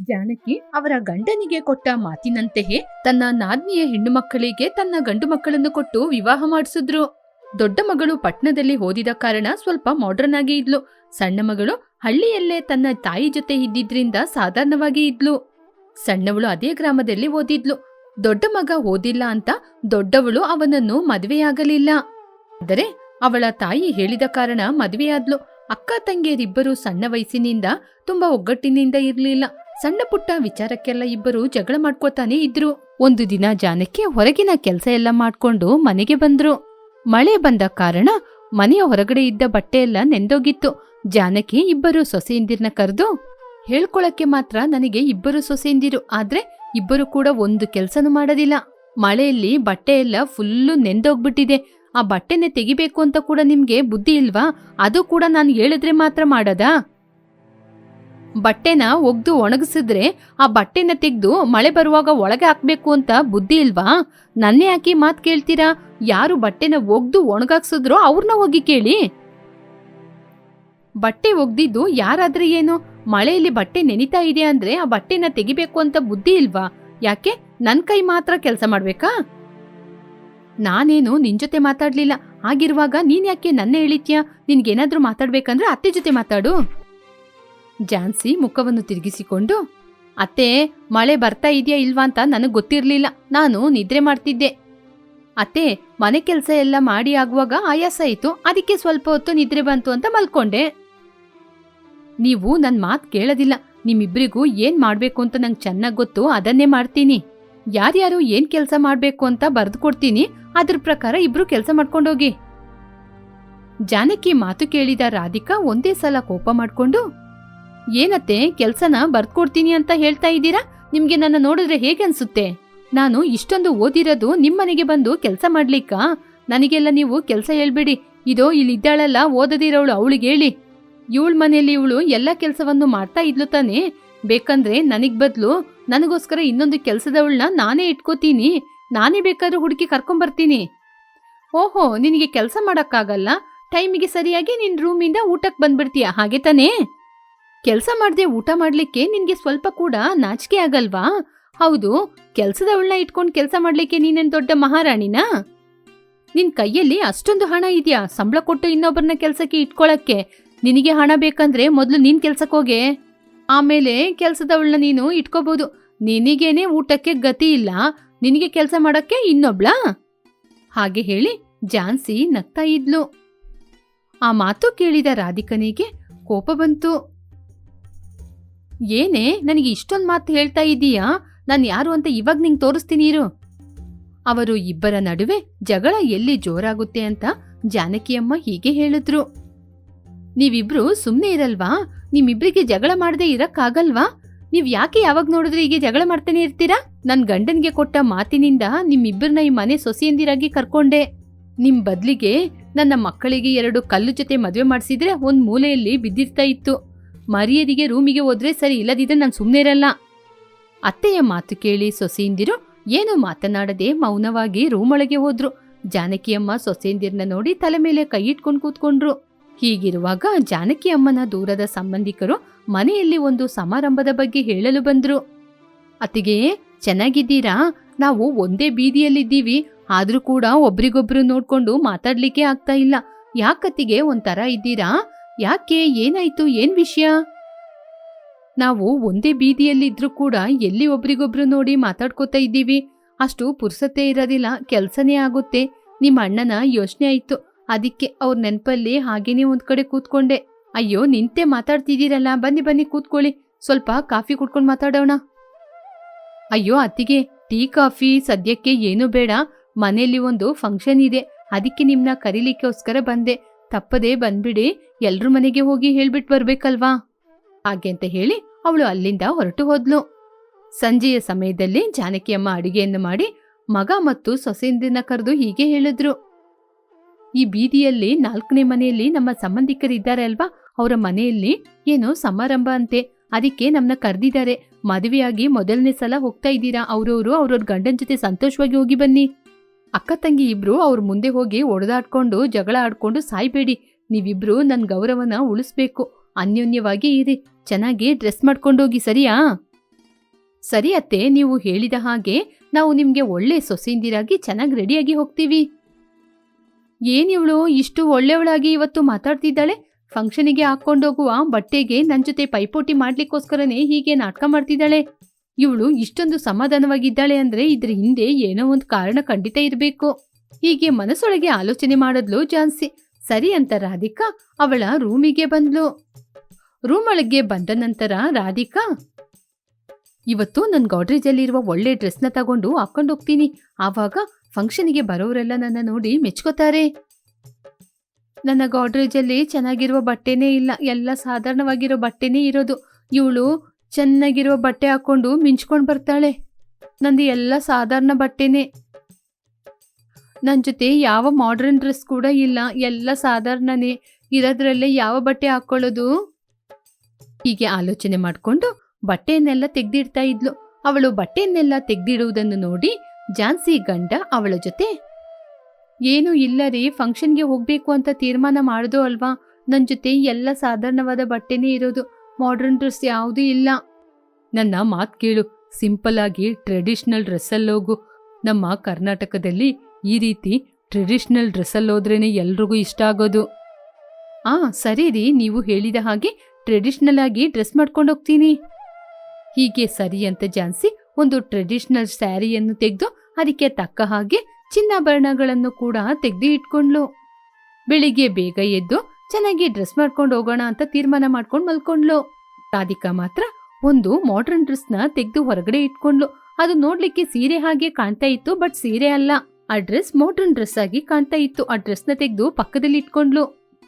ಜಾನಕಿ ಅವರ ಗಂಡನಿಗೆ ಕೊಟ್ಟ ಮಾತಿನಂತೆಯೇ ತನ್ನ ನಾದ್ನಿಯ ಹೆಣ್ಣು ಮಕ್ಕಳಿಗೆ ತನ್ನ ಗಂಡು ಮಕ್ಕಳನ್ನು ಕೊಟ್ಟು ವಿವಾಹ ಮಾಡಿಸಿದ್ರು. ದೊಡ್ಡ ಮಗಳು ಪಟ್ಣದಲ್ಲಿ ಓದಿದ ಕಾರಣ ಸ್ವಲ್ಪ ಮಾಡ್ರನ್ ಆಗಿ ಇದ್ಲು. ಸಣ್ಣ ಮಗಳು ಹಳ್ಳಿಯಲ್ಲೇ ತನ್ನ ತಾಯಿ ಜೊತೆ ಇದ್ದಿದ್ರಿಂದ ಸಾಧಾರಣವಾಗಿ ಇದ್ಲು. ಸಣ್ಣವಳು ಅದೇ ಗ್ರಾಮದಲ್ಲಿ ಓದಿದ್ಲು. ದೊಡ್ಡ ಮಗ ಓದಿಲ್ಲ ಅಂತ ದೊಡ್ಡವಳು ಅವನನ್ನು ಮದುವೆಯಾಗಲಿಲ್ಲ. ಆದರೆ ಅವಳ ತಾಯಿ ಹೇಳಿದ ಕಾರಣ ಮದುವೆಯಾದ್ಲು. ಅಕ್ಕ ತಂಗಿಯರಿಬ್ಬರು ಸಣ್ಣ ವಯಸ್ಸಿನಿಂದ ತುಂಬಾ ಒಗ್ಗಟ್ಟಿನಿಂದ ಇರ್ಲಿಲ್ಲ. ಸಣ್ಣ ಪುಟ್ಟ ವಿಚಾರಕ್ಕೆಲ್ಲ ಇಬ್ಬರು ಜಗಳ ಮಾಡ್ಕೋತಾನೆ ಇದ್ರು. ಒಂದು ದಿನ ಜಾನಕಿ ಹೊರಗಿನ ಕೆಲಸ ಎಲ್ಲ ಮಾಡ್ಕೊಂಡು ಮನೆಗೆ ಬಂದ್ರು. ಮಳೆ ಬಂದ ಕಾರಣ ಮನೆಯ ಹೊರಗಡೆ ಇದ್ದ ಬಟ್ಟೆ ಎಲ್ಲ ನೆಂದೋಗಿತ್ತು. ಜಾನಕಿ ಇಬ್ಬರು ಸೊಸೆಯಿಂದಿರ್ನ ಕರೆದು, ಹೇಳ್ಕೊಳಕ್ಕೆ ಮಾತ್ರ ನನಗೆ ಇಬ್ಬರು ಸೊಸೆಯಂದಿರು, ಆದ್ರೆ ಇಬ್ಬರು ಕೂಡ ಒಂದು ಕೆಲ್ಸನೂ ಮಾಡೋದಿಲ್ಲ. ಮಳೆಯಲ್ಲಿ ಬಟ್ಟೆ ಎಲ್ಲ ಫುಲ್ಲು ನೆಂದೋಗ್ಬಿಟ್ಟಿದೆ. ಆ ಬಟ್ಟೆನೆ ತೆಗಿಬೇಕು ಅಂತ ಕೂಡ ನಿಮ್ಗೆ ಬುದ್ಧಿ ಇಲ್ವಾ? ಅದು ಕೂಡ ನಾನು ಹೇಳಿದ್ರೆ ಮಾತ್ರ ಮಾಡದಾ? ಬಟ್ಟೆನ ಒಗ್ದು ಒಣಗಿಸಿದ್ರೆ ಆ ಬಟ್ಟೆನ ತೆಗೆದು ಮಳೆ ಬರುವಾಗ ಒಳಗೆ ಹಾಕ್ಬೇಕು ಅಂತ ಬುದ್ಧಿ ಇಲ್ವಾ? ನನ್ನೇ ಹಾಕಿ ಮಾತ್ ಕೇಳ್ತೀರಾ? ಯಾರು ಬಟ್ಟೆನ ಒಗ್ದು ಒಣಗಾಕ್ಸಿದ್ರೋ ಅವ್ರನ್ನ ಹೋಗಿ ಕೇಳಿ. ಬಟ್ಟೆ ಒಗ್ದಿದ್ದು ಯಾರಾದ್ರೆ ಏನು? ಮಳೆಯಲ್ಲಿ ಬಟ್ಟೆ ನೆನಿತಾ ಇದೆ ಅಂದ್ರೆ ಆ ಬಟ್ಟೆನ ತೆಗಿಬೇಕು ಅಂತ ಬುದ್ಧಿ ಇಲ್ವಾ? ಯಾಕೆ? ನನ್ ಕೈ ಮಾತ್ರ ಕೆಲಸ ಮಾಡ್ಬೇಕಾ? ನಾನೇನು ನಿನ್ ಜೊತೆ ಮಾತಾಡ್ಲಿಲ್ಲ. ಆಗಿರುವಾಗ ನೀನ್ ಯಾಕೆ ನನ್ನ ಹೇಳಿತ್ಯಾ ನಿನ್ಗೇನಾದ್ರೂ ಮಾತಾಡ್ಬೇಕಂದ್ರೆ ಅತ್ತೆ ಜೊತೆ ಮಾತಾಡು. ಜಾನ್ಸಿ ಮುಖವನ್ನು ತಿರುಗಿಸಿಕೊಂಡು, ಅತ್ತೆ, ಮಳೆ ಬರ್ತಾ ಇದೆಯಾ ಇಲ್ವಾ ಅಂತ ನನಗೆ ಗೊತ್ತಿರಲಿಲ್ಲ. ನಾನು ನಿದ್ರೆ ಮಾಡ್ತಿದ್ದೆ. ಅತ್ತೆ, ಮನೆ ಕೆಲಸ ಎಲ್ಲ ಮಾಡಿ ಆಗುವಾಗ ಆಯಾಸ ಇತ್ತು. ಅದಕ್ಕೆ ಸ್ವಲ್ಪ ಹೊತ್ತು ನಿದ್ರೆ ಬಂತು ಅಂತ ಮಲ್ಕೊಂಡೆ. ನೀವು ನನ್ನ ಮಾತು ಕೇಳೋದಿಲ್ಲ. ನಿಮ್ಮಿಬ್ಬರಿಗೂ ಏನು ಮಾಡಬೇಕು ಅಂತ ನಂಗೆ ಚೆನ್ನಾಗಿ ಗೊತ್ತು. ಅದನ್ನೇ ಮಾಡ್ತೀನಿ. ಯಾರ್ಯಾರು ಏನು ಕೆಲಸ ಮಾಡಬೇಕು ಅಂತ ಬರೆದು ಕೊಡ್ತೀನಿ. ಅದ್ರ ಪ್ರಕಾರ ಇಬ್ರು ಕೆಲಸ ಮಾಡ್ಕೊಂಡೋಗಿ. ಜಾನಕಿ ಮಾತು ಕೇಳಿದ ರಾಧಿಕಾ ಒಂದೇ ಸಲ ಕೋಪ ಮಾಡ್ಕೊಂಡು ಏನತ್ತೆ, ಕೆಲ್ಸನ ಬರ್ದ್ಕೊಡ್ತೀನಿ ಅಂತ ಹೇಳ್ತಾ ಇದ್ದೀರಾ? ನಿಮ್ಗೆ ನನ್ನ ನೋಡಿದ್ರೆ ಹೇಗೆ ಅನ್ಸುತ್ತೆ? ನಾನು ಇಷ್ಟೊಂದು ಓದಿರೋದು ನಿಮ್ಮನೆಗೆ ಬಂದು ಕೆಲಸ ಮಾಡ್ಲಿಕ್ಕ? ನನಗೆಲ್ಲ ನೀವು ಕೆಲಸ ಹೇಳ್ಬೇಡಿ. ಇದೋ, ಇಲ್ಲಿದ್ದಾಳಲ್ಲ, ಓದದಿರೋಳು ಅವಳಿಗೆ ಹೇಳಿ. ಇವಳ ಮನೆಯಲ್ಲಿ ಇವಳು ಎಲ್ಲ ಕೆಲಸವನ್ನು ಮಾಡ್ತಾ ಇದ್ಲು ತಾನೇ. ಬೇಕಂದ್ರೆ ನನಗ್ ಬದ್ಲು ನನಗೋಸ್ಕರ ಇನ್ನೊಂದು ಕೆಲಸದವಳನ್ನ ನಾನೇ ಇಟ್ಕೋತೀನಿ. ನಾನೇ ಬೇಕಾದ್ರೂ ಹುಡುಕಿ ಕರ್ಕೊಂಬರ್ತೀನಿ. ಓಹೋ, ನಿನಗೆ ಕೆಲಸ ಮಾಡೋಕ್ಕಾಗಲ್ಲ? ಟೈಮಿಗೆ ಸರಿಯಾಗಿ ನಿನ್ನ ರೂಮಿಂದ ಊಟಕ್ಕೆ ಬಂದ್ಬಿಡ್ತೀಯ? ಹಾಗೆ ತಾನೇ? ಕೆಲಸ ಮಾಡದೆ ಊಟ ಮಾಡಲಿಕ್ಕೆ ನಿನಗೆ ಸ್ವಲ್ಪ ಕೂಡ ನಾಚಿಕೆ ಆಗಲ್ವಾ? ಹೌದು ಕೆಲಸದವಳನ್ನ ಇಟ್ಕೊಂಡು ಕೆಲಸ ಮಾಡಲಿಕ್ಕೆ ನೀನೇನು ದೊಡ್ಡ ಮಹಾರಾಣಿನಾ? ನಿನ್ ಕೈಯಲ್ಲಿ ಅಷ್ಟೊಂದು ಹಣ ಇದೆಯಾ? ಸಂಬಳ ಕೊಟ್ಟು ಇನ್ನೊಬ್ಬರನ್ನ ಕೆಲಸಕ್ಕೆ ಇಟ್ಕೊಳಕ್ಕೆ? ನಿನಗೆ ಹಣ ಬೇಕಂದ್ರೆ ಮೊದಲು ನೀನ್ ಕೆಲ್ಸಕ್ಕೆ ಹೋಗೆ. ಆಮೇಲೆ ಕೆಲಸದವಳನ್ನ ನೀನು ಇಟ್ಕೋಬಹುದು ನಿನಗೇನೆ ಊಟಕ್ಕೆ ಗತಿ ಇಲ್ಲ. ನಿನಗೆ ಕೆಲಸ ಮಾಡಕ್ಕೆ ಇನ್ನೊಬ್ಳ? ಹಾಗೆ ಹೇಳಿ ಜಾನ್ಸಿ ನಗ್ತಾ ಇದ್ಲು. ಆ ಮಾತು ಕೇಳಿದ ರಾಧಿಕನಿಗೆ ಕೋಪ ಬಂತು. ಏನೇ, ನನಗೆ ಇಷ್ಟೊಂದು ಮಾತು ಹೇಳ್ತಾ ಇದ್ದೀಯಾ ನಾನು ಯಾರು ಅಂತ ಇವಾಗ ನಿಂಗೆ ತೋರಿಸ್ತೀನಿ ಇರು. ಅವರು ಇಬ್ಬರ ನಡುವೆ ಜಗಳ ಎಲ್ಲಿ ಜೋರಾಗುತ್ತೆ ಅಂತ ಜಾನಕಿಯಮ್ಮ ಹೀಗೆ ಹೇಳಿದ್ರು. ನೀವಿಬ್ರು ಸುಮ್ಮನೆ ಇರಲ್ವಾ? ನಿಮ್ಮಿಬ್ರಿಗೆ ಜಗಳ ಮಾಡದೆ ಇರಕ್ಕಾಗಲ್ವಾ? ನೀವು ಯಾಕೆ ಯಾವಾಗ ನೋಡಿದ್ರೆ ಹೀಗೆ ಜಗಳ ಮಾಡ್ತಾನೆ ಇರ್ತೀರಾ? ನನ್ನ ಗಂಡನಿಗೆ ಕೊಟ್ಟ ಮಾತಿನಿಂದ ನಿಮ್ಮಿಬ್ಬರನ್ನ ಈ ಮನೆ ಸೊಸೆಯಂದಿರಾಗಿ ಕರ್ಕೊಂಡೆ. ನಿಮ್ಮ ಬದಲಿಗೆ ನನ್ನ ಮಕ್ಕಳಿಗೆ ಎರಡು ಕಲ್ಲು ಜೊತೆ ಮದುವೆ ಮಾಡಿಸಿದ್ರೆ ಒಂದು ಮೂಲೆಯಲ್ಲಿ ಬಿದ್ದಿರ್ತಾ ಇತ್ತು. ಮರ್ಯಾದಿಗೆ ರೂಮಿಗೆ ಹೋದ್ರೆ ಸರಿ, ಇಲ್ಲದಿದ್ರೆ ನಾನು ಸುಮ್ಮನೆ ಇರಲ್ಲ. ಅತ್ತೆಯ ಮಾತು ಕೇಳಿ ಸೊಸೆಯಿಂದಿರು ಏನು ಮಾತನಾಡದೆ ಮೌನವಾಗಿ ರೂಮ್ ಒಳಗೆ ಹೋದ್ರು. ಜಾನಕಿಯಮ್ಮ ಸೊಸೆಯಿಂದಿರನ್ನ ನೋಡಿ ತಲೆ ಮೇಲೆ ಕೈ ಇಟ್ಕೊಂಡು ಕೂತ್ಕೊಂಡ್ರು. ಹೀಗಿರುವಾಗ ಜಾನಕಿ ಅಮ್ಮನ ದೂರದ ಸಂಬಂಧಿಕರು ಮನೆಯಲ್ಲಿ ಒಂದು ಸಮಾರಂಭದ ಬಗ್ಗೆ ಹೇಳಲು ಬಂದ್ರು. ಅತ್ತಿಗೆ, ಚೆನ್ನಾಗಿದ್ದೀರಾ? ನಾವು ಒಂದೇ ಬೀದಿಯಲ್ಲಿದ್ದೀವಿ. ಆದ್ರೂ ಕೂಡ ಒಬ್ರಿಗೊಬ್ರು ನೋಡ್ಕೊಂಡು ಮಾತಾಡ್ಲಿಕ್ಕೆ ಆಗ್ತಾ ಇಲ್ಲ. ಯಾಕತ್ತಿಗೆ ಒಂಥರ ಇದ್ದೀರಾ? ಯಾಕೆ ಏನಾಯ್ತು? ಏನ್ ವಿಷಯ? ನಾವು ಒಂದೇ ಬೀದಿಯಲ್ಲಿದ್ರೂ ಕೂಡ ಎಲ್ಲಿ ಒಬ್ರಿಗೊಬ್ರು ನೋಡಿ ಮಾತಾಡ್ಕೋತಾ ಇದ್ದೀವಿ. ಅಷ್ಟು ಪುರ್ಸತೆ ಇರೋದಿಲ್ಲ, ಕೆಲ್ಸನೇ ಆಗುತ್ತೆ. ನಿಮ್ಮ ಅಣ್ಣನ ಯೋಚನೆ ಆಯ್ತು. ಅದಕ್ಕೆ ಅವ್ರ ನೆನಪಲ್ಲಿ ಹಾಗೇನೆ ಒಂದ್ ಕಡೆ ಕೂತ್ಕೊಂಡೆ. ಅಯ್ಯೋ, ನಿಂತೆ ಮಾತಾಡ್ತಿದ್ದೀರಲ್ಲ. ಬನ್ನಿ ಬನ್ನಿ, ಕೂತ್ಕೊಳ್ಳಿ. ಸ್ವಲ್ಪ ಕಾಫಿ ಕುಡ್ಕೊಂಡು ಮಾತಾಡೋಣ. ಅಯ್ಯೋ, ಅತ್ತಿಗೆ, ಟೀ, ಕಾಫಿ ಸದ್ಯಕ್ಕೆ ಏನು ಬೇಡ. ಮನೆಯಲ್ಲಿ ಒಂದು ಫಂಕ್ಷನ್ ಇದೆ. ಅದಕ್ಕೆ ನಿಮ್ನ ಕರೀಲಿಕ್ಕೋಸ್ಕರ ಬಂದೆ. ತಪ್ಪದೇ ಬಂದ್ಬಿಡಿ. ಎಲ್ರ ಮನೆಗೆ ಹೋಗಿ ಹೇಳ್ಬಿಟ್ಟು ಬರ್ಬೇಕಲ್ವಾ? ಹಾಗೆ ಅಂತ ಹೇಳಿ ಅವಳು ಅಲ್ಲಿಂದ ಹೊರಟು ಹೋದ್ಲು. ಸಂಜೆಯ ಸಮಯದಲ್ಲಿ ಜಾನಕಿಯಮ್ಮ ಅಡುಗೆಯನ್ನು ಮಾಡಿ ಮಗ ಮತ್ತು ಸೊಸೆಯಿಂದ ಕರೆದು ಹೀಗೆ ಹೇಳಿದ್ರು. ಈ ಬೀದಿಯಲ್ಲಿ ನಾಲ್ಕನೇ ಮನೆಯಲ್ಲಿ ನಮ್ಮ ಸಂಬಂಧಿಕರಿದ್ದಾರೆ ಅಲ್ವಾ? ಅವರ ಮನೆಯಲ್ಲಿ ಏನೋ ಸಮಾರಂಭ ಅಂತೆ. ಅದಕ್ಕೆ ನಮ್ಮನ್ನ ಕರೆದಿದ್ದಾರೆ. ಮದುವೆಯಾಗಿ ಮೊದಲನೇ ಸಲ ಹೋಗ್ತಾ ಇದ್ದೀರಾ? ಅವ್ರವ್ರು ಅವ್ರವ್ರ ಗಂಡನ ಜೊತೆ ಸಂತೋಷವಾಗಿ ಹೋಗಿ ಬನ್ನಿ. ಅಕ್ಕ ತಂಗಿ ಇಬ್ರು ಅವ್ರ ಮುಂದೆ ಹೋಗಿ ಒಡೆದಾಡ್ಕೊಂಡು ಜಗಳ ಆಡ್ಕೊಂಡು ಸಾಯ್ಬೇಡಿ. ನೀವಿಬ್ರು ನನ್ನ ಗೌರವನ ಉಳಿಸ್ಬೇಕು. ಅನ್ಯೋನ್ಯವಾಗಿ ಇರಿ. ಚೆನ್ನಾಗಿ ಡ್ರೆಸ್ ಮಾಡ್ಕೊಂಡೋಗಿ ಸರಿಯಾ? ಸರಿ ಅತ್ತೆ, ನೀವು ಹೇಳಿದ ಹಾಗೆ ನಾವು ನಿಮಗೆ ಒಳ್ಳೆ ಸೊಸೆಯಿಂದಿರಾಗಿ ಚೆನ್ನಾಗಿ ರೆಡಿಯಾಗಿ ಹೋಗ್ತೀವಿ. ಏನಿವಳು ಇಷ್ಟು ಒಳ್ಳೆಯವಳಾಗಿ ಇವತ್ತು ಮಾತಾಡ್ತಿದ್ದಾಳೆ? ಫಂಕ್ಷನಿಗೆ ಹಾಕ್ಕೊಂಡೋಗುವ ಬಟ್ಟೆಗೆ ನನ್ನ ಜೊತೆ ಪೈಪೋಟಿ ಮಾಡ್ಲಿಕ್ಕೋಸ್ಕರನೇ ಹೀಗೆ ನಾಟಕ ಮಾಡ್ತಿದ್ದಾಳೆ. ಇವಳು ಇಷ್ಟೊಂದು ಸಮಾಧಾನವಾಗಿದ್ದಾಳೆ ಅಂದ್ರೆ ಇದ್ರ ಹಿಂದೆ ಏನೋ ಒಂದು ಕಾರಣ ಖಂಡಿತ ಇರಬೇಕು. ಹೀಗೆ ಮನಸ್ಸೊಳಗೆ ಆಲೋಚನೆ ಮಾಡಿದ್ಲು ಜಾನ್ಸಿ. ಸರಿ ಅಂತ ರಾಧಿಕಾ ಅವಳ ರೂಮಿಗೆ ಬಂದ್ಲು. ರೂಮ್ ಒಳಗೆ ಬಂದ ನಂತರ ರಾಧಿಕಾ, ಇವತ್ತು ನನ್ನ ಗಾಡ್ರೇಜಲ್ಲಿರುವ ಒಳ್ಳೆ ಡ್ರೆಸ್ನ ತಗೊಂಡು ಹಾಕೊಂಡು ಹೋಗ್ತೀನಿ. ಆವಾಗ ಫಂಕ್ಷನ್ಗೆ ಬರೋರೆಲ್ಲ ನನ್ನ ನೋಡಿ ಮೆಚ್ಕೋತಾರೆ. ನನ್ನ ಗಾಡ್ರೇಜಲ್ಲಿ ಚೆನ್ನಾಗಿರುವ ಬಟ್ಟೆನೇ ಇಲ್ಲ. ಎಲ್ಲ ಸಾಧಾರಣವಾಗಿರೋ ಬಟ್ಟೆನೇ ಇರೋದು. ಇವಳು ಚೆನ್ನಾಗಿರುವ ಬಟ್ಟೆ ಹಾಕೊಂಡು ಮಿಂಚ್ಕೊಂಡು ಬರ್ತಾಳೆ. ನಂದು ಎಲ್ಲ ಸಾಧಾರಣ ಬಟ್ಟೆನೇ. ನನ್ನ ಜೊತೆ ಯಾವ ಮಾಡ್ರನ್ ಡ್ರೆಸ್ ಕೂಡ ಇಲ್ಲ. ಎಲ್ಲ ಸಾಧಾರಣನೇ. ಇರೋದ್ರಲ್ಲೇ ಯಾವ ಬಟ್ಟೆ ಹಾಕೊಳ್ಳೋದು? ಹೀಗೆ ಆಲೋಚನೆ ಮಾಡಿಕೊಂಡು ಬಟ್ಟೆಯನ್ನೆಲ್ಲ ತೆಗ್ದಿಡ್ತಾ ಇದ್ಲು. ಅವಳು ಬಟ್ಟೆಯನ್ನೆಲ್ಲ ತೆಗ್ದಿಡುವುದನ್ನು ನೋಡಿ ಜಾನ್ಸಿ ಗಂಡ ಅವಳ ಜೊತೆ, ಏನು ಇಲ್ಲ ರೀ, ಫಂಕ್ಷನ್ಗೆ ಹೋಗ್ಬೇಕು ಅಂತ ತೀರ್ಮಾನ ಮಾಡ್ದೋ ಅಲ್ವಾ? ನನ್ನ ಜೊತೆ ಎಲ್ಲ ಸಾಧಾರಣವಾದ ಬಟ್ಟೆನೇ ಇರೋದು. ಮಾಡ್ರನ್ ಡ್ರೆಸ್ ಯಾವುದೂ ಇಲ್ಲ. ನನ್ನ ಮಾತು ಕೇಳು. ಸಿಂಪಲ್ ಆಗಿ ಟ್ರೆಡಿಷ್ನಲ್ ಡ್ರೆಸ್ಸಲ್ಲೋಗು ನಮ್ಮ ಕರ್ನಾಟಕದಲ್ಲಿ ಈ ರೀತಿ ಟ್ರೆಡಿಷ್ನಲ್ ಹೋದ್ರೇ ಎಲ್ರಿಗೂ ಇಷ್ಟ ಆಗೋದು. ಆ, ಸರಿ ರೀ, ನೀವು ಹೇಳಿದ ಹಾಗೆ ಟ್ರೆಡಿಷ್ನಲ್ ಆಗಿ ಡ್ರೆಸ್ ಮಾಡ್ಕೊಂಡು ಹೋಗ್ತೀನಿ. ಹೀಗೆ ಸರಿ ಅಂತ ಜಾನ್ಸಿ ಒಂದು ಟ್ರೆಡಿಷ್ನಲ್ ಸ್ಯಾರಿಯನ್ನು ತೆಗೆದು ಅದಕ್ಕೆ ತಕ್ಕ ಹಾಗೆ ಚಿನ್ನಾಭರಣಗಳನ್ನು ಕೂಡ ತೆಗೆದು ಇಟ್ಕೊಂಡ್ಲು. ಬೆಳಿಗ್ಗೆ ಬೇಗ ಎದ್ದು ಚೆನ್ನಾಗಿ ಡ್ರೆಸ್ ಮಾಡ್ಕೊಂಡು ಹೋಗೋಣ ಅಂತ ತೀರ್ಮಾನ ಮಾಡ್ಕೊಂಡು ಮಲ್ಕೊಂಡ್ಲು. ರಾಧಿಕಾ ಮಾತ್ರ ಒಂದು ಮಾಡರ್ನ್ ಡ್ರೆಸ್ನ ತೆಗೆದು ಹೊರಗಡೆ ಇಟ್ಕೊಂಡ್ಲು. ಅದು ನೋಡ್ಲಿಕ್ಕೆ ಸೀರೆ ಹಾಗೆ ಕಾಣ್ತಾ ಇತ್ತು, ಬಟ್ ಸೀರೆ ಅಲ್ಲ. ಆ ಡ್ರೆಸ್ ಮಾಡರ್ನ್ ಡ್ರೆಸ್ ಆಗಿ ಕಾಣ್ತಾ ಇತ್ತು. ಆ ಡ್ರೆಸ್ನ ತೆಗೆದು ಪಕ್ಕದಲ್ಲಿ ಇಟ್ಕೊಂಡ್ಲು.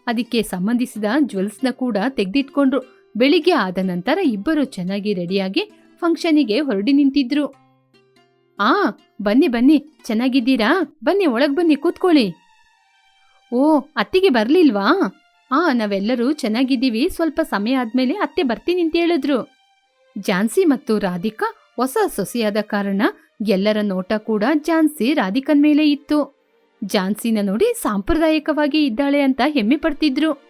ಅದಕ್ಕೆ ಸಂಬಂಧಿಸಿದ ಜ್ಯುವೆಲ್ಸ್ನ ಕೂಡ ತೆಗೆದಿಟ್ಕೊಂಡ್ರು. ಬೆಳಿಗ್ಗೆ ಆದ ನಂತರ ಇಬ್ಬರು ಚೆನ್ನಾಗಿ ರೆಡಿಯಾಗಿ ಫಂಕ್ಷನಿಗೆ ಹೊರಡಿ ನಿಂತಿದ್ರು. ಆ, ಬನ್ನಿ ಬನ್ನಿ. ಚೆನ್ನಾಗಿದ್ದೀರಾ? ಬನ್ನಿ, ಒಳಗೆ ಬನ್ನಿ, ಕೂತ್ಕೊಳ್ಳಿ. ಓ, ಅತ್ತಿಗೆ ಬರ್ಲಿಲ್ವಾ? ಆ, ನಾವೆಲ್ಲರೂ ಚೆನ್ನಾಗಿದ್ದೀವಿ. ಸ್ವಲ್ಪ ಸಮಯ ಆದ್ಮೇಲೆ ಅತ್ತೆ ಬರ್ತೀನಿ ಅಂತ ಹೇಳಿದ್ರು. ಜಾನ್ಸಿ ಮತ್ತು ರಾಧಿಕಾ ಹೊಸ ಸೊಸೆಯಾದ ಕಾರಣ ಎಲ್ಲರ ನೋಟ ಕೂಡ ಜಾನ್ಸಿ ರಾಧಿಕನ್ ಮೇಲೆ ಇತ್ತು. ಜಾನ್ಸಿನ ನೋಡಿ ಸಾಂಪ್ರದಾಯಿಕವಾಗಿ ಇದ್ದಾಳೆ ಅಂತ ಹೆಮ್ಮೆ ಪಡ್ತಿದ್ರು.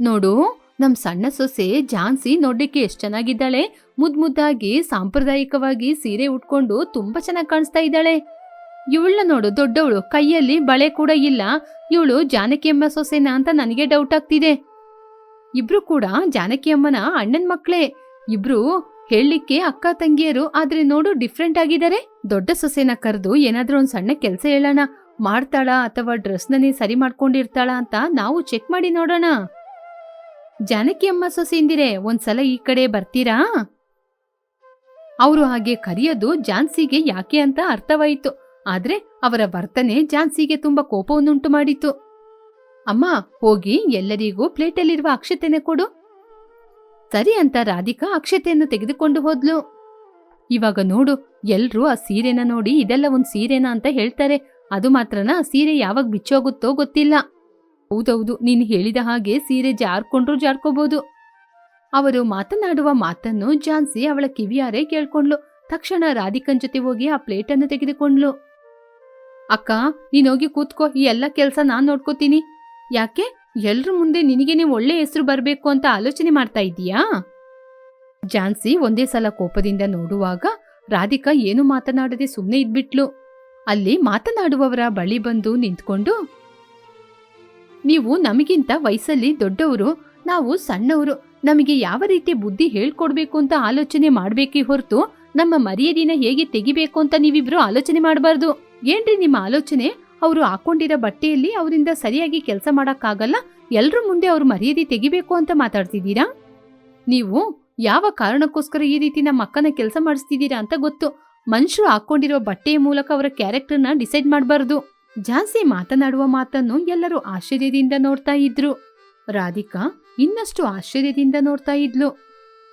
ನೋಡು, ನಮ್ ಸಣ್ಣ ಸೊಸೆ ಜಾನ್ಸಿ ನೋಡ್ಲಿಕ್ಕೆ ಎಷ್ಟ್ ಚೆನ್ನಾಗಿದ್ದಾಳೆ. ಮುದ್ ಮುದ್ದಾಗಿ ಸಾಂಪ್ರದಾಯಿಕವಾಗಿ ಸೀರೆ ಉಟ್ಕೊಂಡು ತುಂಬಾ ಚೆನ್ನಾಗಿ ಕಾಣಿಸ್ತಾ ಇದ್ದಾಳೆ. ಇವಳನ್ನ ನೋಡು, ದೊಡ್ಡವಳು, ಕೈಯಲ್ಲಿ ಬಳೆ ಕೂಡ ಇಲ್ಲ. ಇವಳು ಜಾನಕಿ ಅಮ್ಮ ಸೊಸೆನಾ ಅಂತ ನನಗೆ ಡೌಟ್ ಆಗ್ತಿದೆ. ಇಬ್ರು ಕೂಡ ಜಾನಕಿ ಅಮ್ಮನ ಅಣ್ಣನ ಮಕ್ಕಳೇ ಇಬ್ರು ಹೇಳಲಿಕ್ಕೆ ಅಕ್ಕ ತಂಗಿಯರು ಆದ್ರೆ ನೋಡು ಡಿಫ್ರೆಂಟ್ ಆಗಿದ್ದಾರೆ. ದೊಡ್ಡ ಸೊಸೆನ ಕರೆದು ಏನಾದ್ರೂ ಒಂದ್ ಸಣ್ಣ ಕೆಲಸ ಹೇಳೋಣ. ಮಾಡ್ತಾಳಾ ಅಥವಾ ಡ್ರೆಸ್ನೇ ಸರಿ ಮಾಡ್ಕೊಂಡಿರ್ತಾಳ ಅಂತ ನಾವು ಚೆಕ್ ಮಾಡಿ ನೋಡೋಣ. ಜಾನಕಿ ಅಮ್ಮ ಸೊಸೆಂದಿರೆ ಒಂದ್ಸಲ ಈ ಕಡೆ ಬರ್ತೀರಾ? ಅವರು ಹಾಗೆ ಕರೆಯೋದು ಜಾನ್ಸಿಗೆ ಯಾಕೆ ಅಂತ ಅರ್ಥವಾಯಿತು. ಆದ್ರೆ ಅವರ ವರ್ತನೆ ಜಾನ್ಸಿಗೆ ತುಂಬಾ ಕೋಪವನ್ನುಂಟು ಮಾಡಿತು ಅಮ್ಮ, ಹೋಗಿ ಎಲ್ಲರಿಗೂ ಪ್ಲೇಟಲ್ಲಿರುವ ಅಕ್ಷತೆನೆ ಕೊಡು. ಸರಿ ಅಂತ ರಾಧಿಕಾ ಅಕ್ಷತೆಯನ್ನು ತೆಗೆದುಕೊಂಡು ಹೋದ್ಲು. ಇವಾಗ ನೋಡು, ಎಲ್ರೂ ಆ ಸೀರೆನ ನೋಡಿ ಇದೆಲ್ಲ ಒಂದು ಸೀರೆನಾ ಅಂತ ಹೇಳ್ತಾರೆ. ಅದು ಮಾತ್ರನ ಸೀರೆ ಯಾವಾಗ ಬಿಚ್ಚೋಗುತ್ತೋ ಗೊತ್ತಿಲ್ಲ. ಹೌದೌದು, ನೀನು ಹೇಳಿದ ಹಾಗೆ ಸೀರೆ ಜಾರ್ಕೊಂಡ್ರು ಜಾರ್ಕೋಬಹುದು ಅವರು ಮಾತನಾಡುವ ಮಾತನ್ನು ಜಾನ್ಸಿ ಅವಳ ಕಿವಿಯಾರೆ ಕೇಳ್ಕೊಂಡ್ಲು. ತಕ್ಷಣ ರಾಧಿಕನ್ ಜೊತೆ ಹೋಗಿ ಆ ಪ್ಲೇಟನ್ನು ತೆಗೆದುಕೊಂಡ್ಲು. ಅಕ್ಕ ನೀನೋಗಿ ಕೂತ್ಕೋ, ಈ ಎಲ್ಲ ಕೆಲಸ ನಾನು ನೋಡ್ಕೋತೀನಿ. ಯಾಕೆ? ಎಲ್ರ ಮುಂದೆ ನಿನಗೇನೆ ಒಳ್ಳೆ ಹೆಸರು ಬರಬೇಕು ಅಂತ ಆಲೋಚನೆ ಮಾಡ್ತಾ ಇದ್ದೀಯಾ? ಜಾನ್ಸಿ ಒಂದೇ ಸಲ ಕೋಪದಿಂದ ನೋಡುವಾಗ ರಾಧಿಕಾ ಏನು ಮಾತನಾಡದೆ ಸುಮ್ಮನೆ ಇದ್ಬಿಟ್ಲು. ಅಲ್ಲಿ ಮಾತನಾಡುವವರ ಬಳಿ ಬಂದು ನಿಂತ್ಕೊಂಡು, ನೀವು ನಮಗಿಂತ ವಯಸ್ಸಲ್ಲಿ ದೊಡ್ಡವರು, ನಾವು ಸಣ್ಣವರು, ನಮಗೆ ಯಾವ ರೀತಿ ಬುದ್ಧಿ ಹೇಳ್ಕೊಡ್ಬೇಕು ಅಂತ ಆಲೋಚನೆ ಮಾಡ್ಬೇಕೇ ಹೊರತು ನಮ್ಮ ಮರ್ಯಾದಿನ ಹೇಗೆ ತೆಗಿಬೇಕು ಅಂತ ನೀವಿಬ್ರು ಆಲೋಚನೆ ಮಾಡಬಾರ್ದು. ಏನ್ರಿ ನಿಮ್ಮ ಆಲೋಚನೆ? ಅವರು ಹಾಕೊಂಡಿರೋ ಬಟ್ಟೆಯಲ್ಲಿ ಅವರಿಂದ ಸರಿಯಾಗಿ ಕೆಲಸ ಮಾಡೋಕ್ಕಾಗಲ್ಲ. ಎಲ್ಲರೂ ಮುಂದೆ ಅವರು ಮರ್ಯಾದೆ ತೆಗಿಬೇಕು ಅಂತ ಮಾತಾಡ್ತಿದ್ದೀರಾ? ನೀವು ಯಾವ ಕಾರಣಕ್ಕೋಸ್ಕರ ಈ ರೀತಿ ನಮ್ಮ ಅಕ್ಕನ ಕೆಲಸ ಮಾಡಿಸ್ತಿದ್ದೀರಾ ಅಂತ ಗೊತ್ತು. ಮನುಷ್ಯರು ಹಾಕೊಂಡಿರೋ ಬಟ್ಟೆಯ ಮೂಲಕ ಅವರ ಕ್ಯಾರೆಕ್ಟರ್ನ ಡಿಸೈಡ್ ಮಾಡಬಾರ್ದು. ಜಾನ್ಸಿ ಮಾತನಾಡುವ ಮಾತನ್ನು ಎಲ್ಲರೂ ಆಶ್ಚರ್ಯದಿಂದ ನೋಡ್ತಾ ಇದ್ರು. ರಾಧಿಕಾ ಇನ್ನಷ್ಟು ಆಶ್ಚರ್ಯದಿಂದ ನೋಡ್ತಾ ಇದ್ಲು.